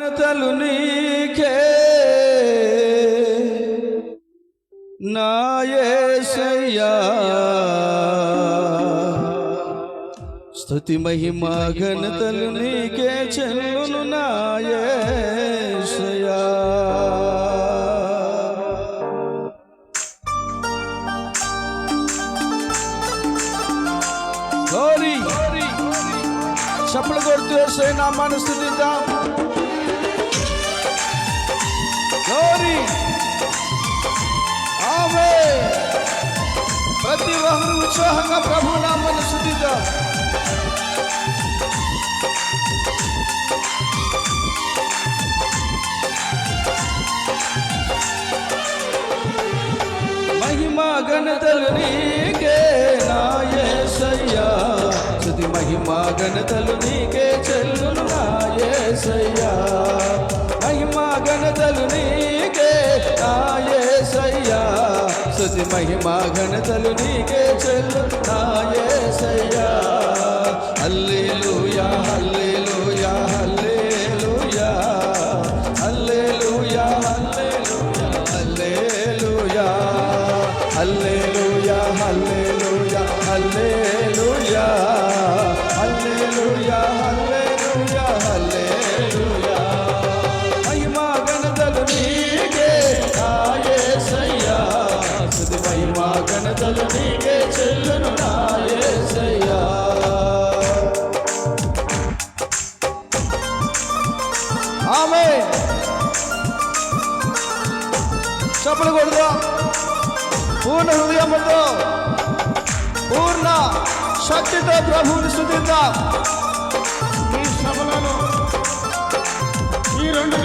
ఘనతలు నీకే నాయసయ్యా స్థుతి మహిమ ఘనతలు నీకే చెల్లును నాయసయ్యా గౌరీ చప్పలు కొడుతూ వేసే నామాన్ని స్థుతిద్దాం गौरी। आवे। प्रतिवहन उत्सव प्रभु नाम सुधित। महिमा गणतल के नाये सैया। सुधि महिमा गणतल नी के चलना ये सैया। ఘనతలు నీకే. నాయసయ్యా స్థుతి మహిమా ఘనతలు నీకే చెల్లు. నాయసయ్యా అల్లెలుయా ఆమేన్. చప్పలు కొడుదా పూర్ణ హృదయముతో పూర్ణ శక్తితో ప్రభువుని స్థుతిద్దాం ఈ సభలలో ఈ రెండు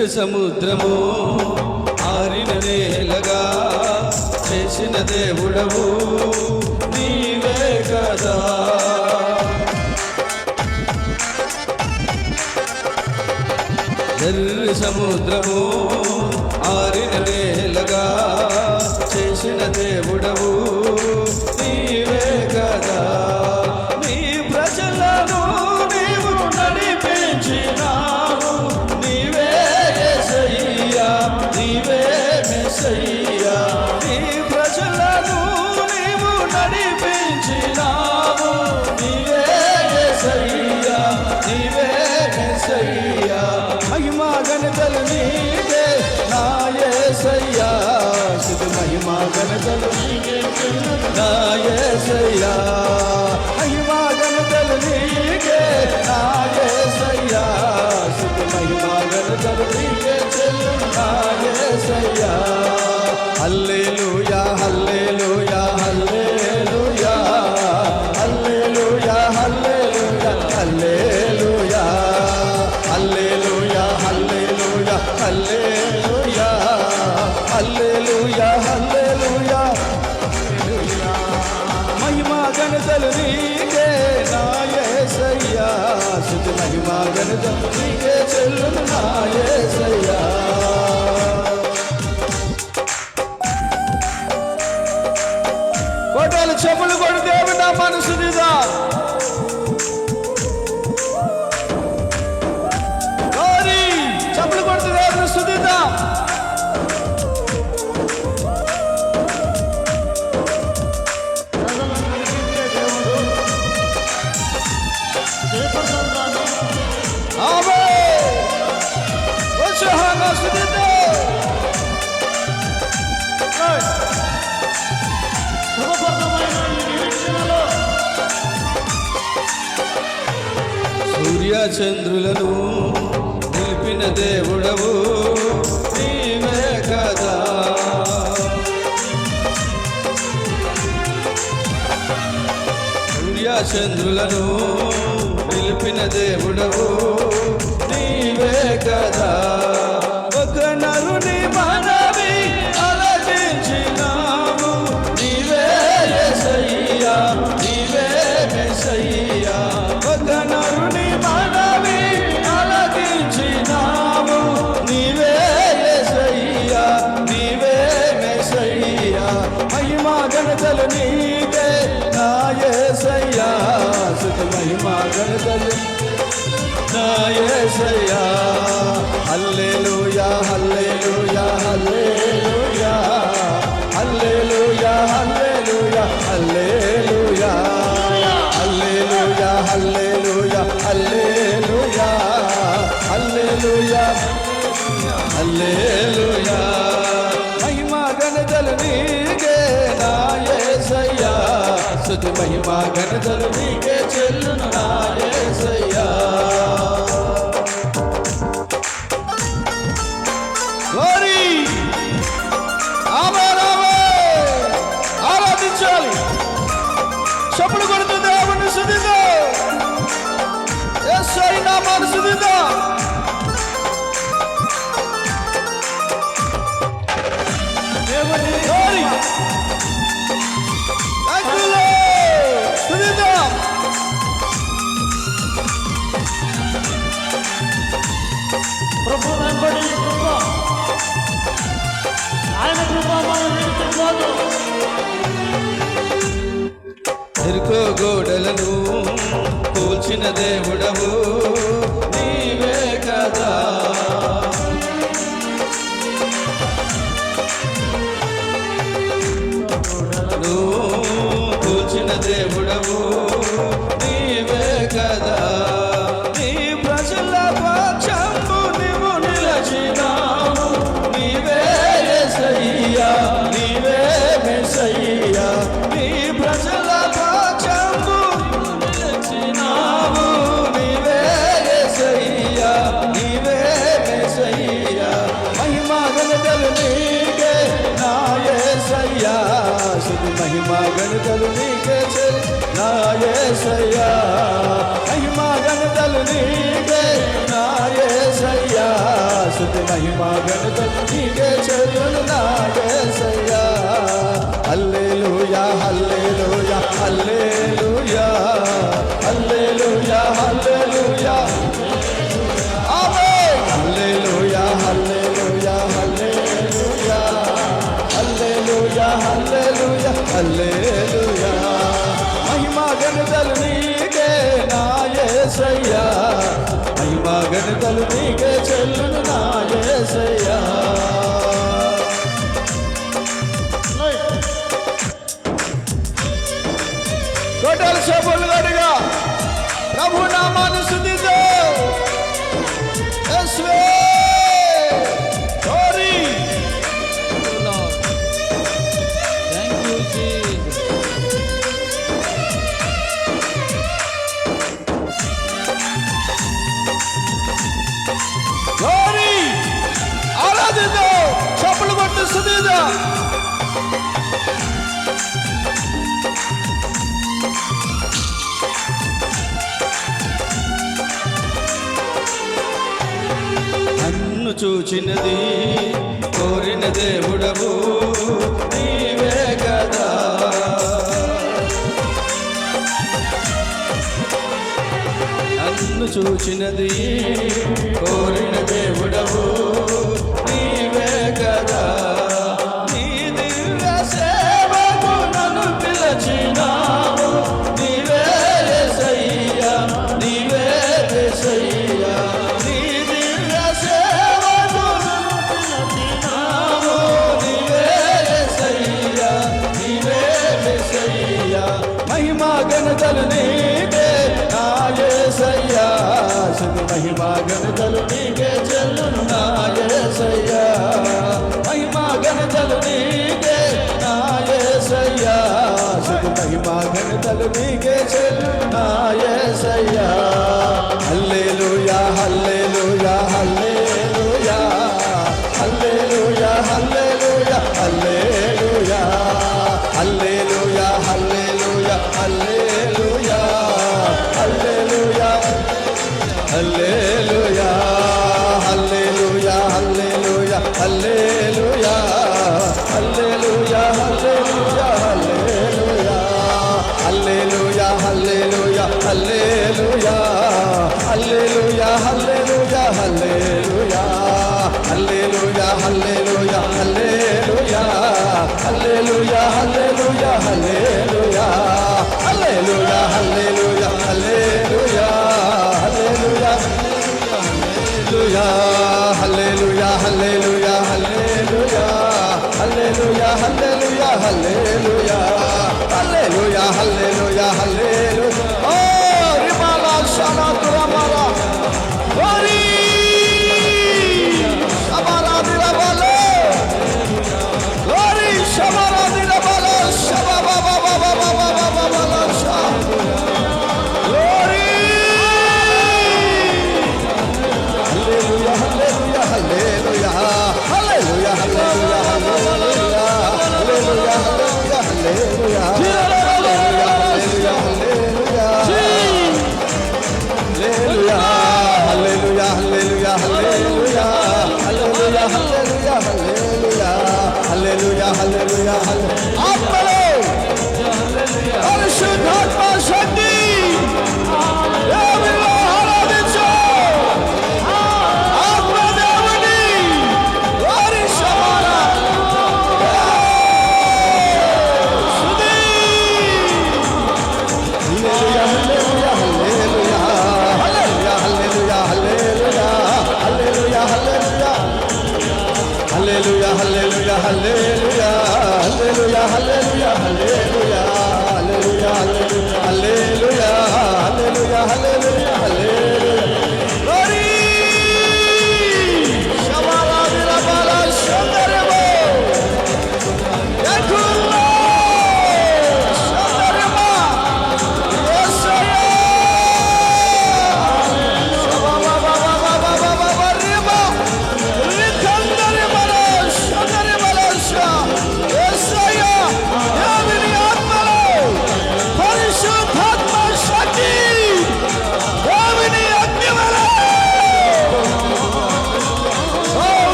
ఎర్ర సముద్రము ఆరిన నేలగా చేసిన దేవుడవు నీవే కదా. ఎర్ర సముద్రము ఆరిన నేలగా చేసిన దేవుడవు హల్లెలూయా హల్లెలూయా హల్లెలూయా హల్లెలూయా హల్లెలూయా హల్లెలూయా హల్లెలూయా హల్లెలూయా హల్లెలూయా హల్లెలూయా హల్లెలూయా మహిమా గణతలు నీకే నా యేసయ్యా మహిమా గణతలు నీకే చెల్లును నా సూర్యచంద్రులను నిలిపిన దేవుడవు నీవే కదా. సూర్యచంద్రులను నిలిపిన దేవుడవు నీవే కదా. ఒక నరుని మన ఏసయ్యా హల్లెలూయా హల్లెలూయా హల్లెలూయా. హల్లెలూయా హల్లెలూయా హల్లెలూయా. హల్లెలూయా హల్లెలూయా హల్లెలూయా. హల్లెలూయా హల్లెలూయా. మహిమా గణదలు నీకే నా ఏసయ్యా. స్తుతి మహిమా గణదలు నీకే చెల్లును నా ఏసయ్యా. నాయసయ్యా మహిమాగణతలు నీకే నాయసయ్యా సుతి మహిమాగణతలు నీకే చెరువులు నాయసయ్యా hallelujah hallelujah hallelujah. Hallelujah hallelujah. Hallelujah hallelujah hallelujah. Hallelujah hallelujah hallelujah. మహిమా గణతలు నీకే నాయసయ్యా మహిమా గణతలు నీకే చెల్లును నా చూచినది కోరిన దేవుడవు నీవే కదా. నన్ను చూచినది కోరిన దేవుడవు హల్లెలూయా హల్లెలూయా హల్లెలూయా హల్లెలూయా హల్లెలూయా ఆత్మలో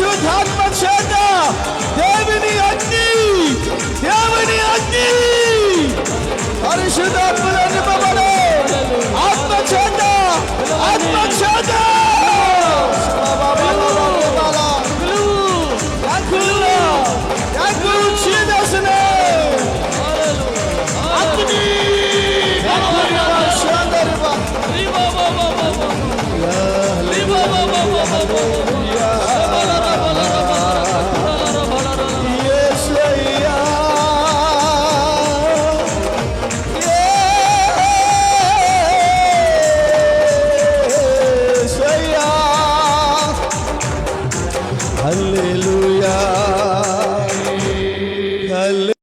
Should Hanuman Shanda, Devini Agni, Devini Agni, Parishudha Atmana Nipamane, Atma Shanda, Atma Shanda. Baba, baba, baba.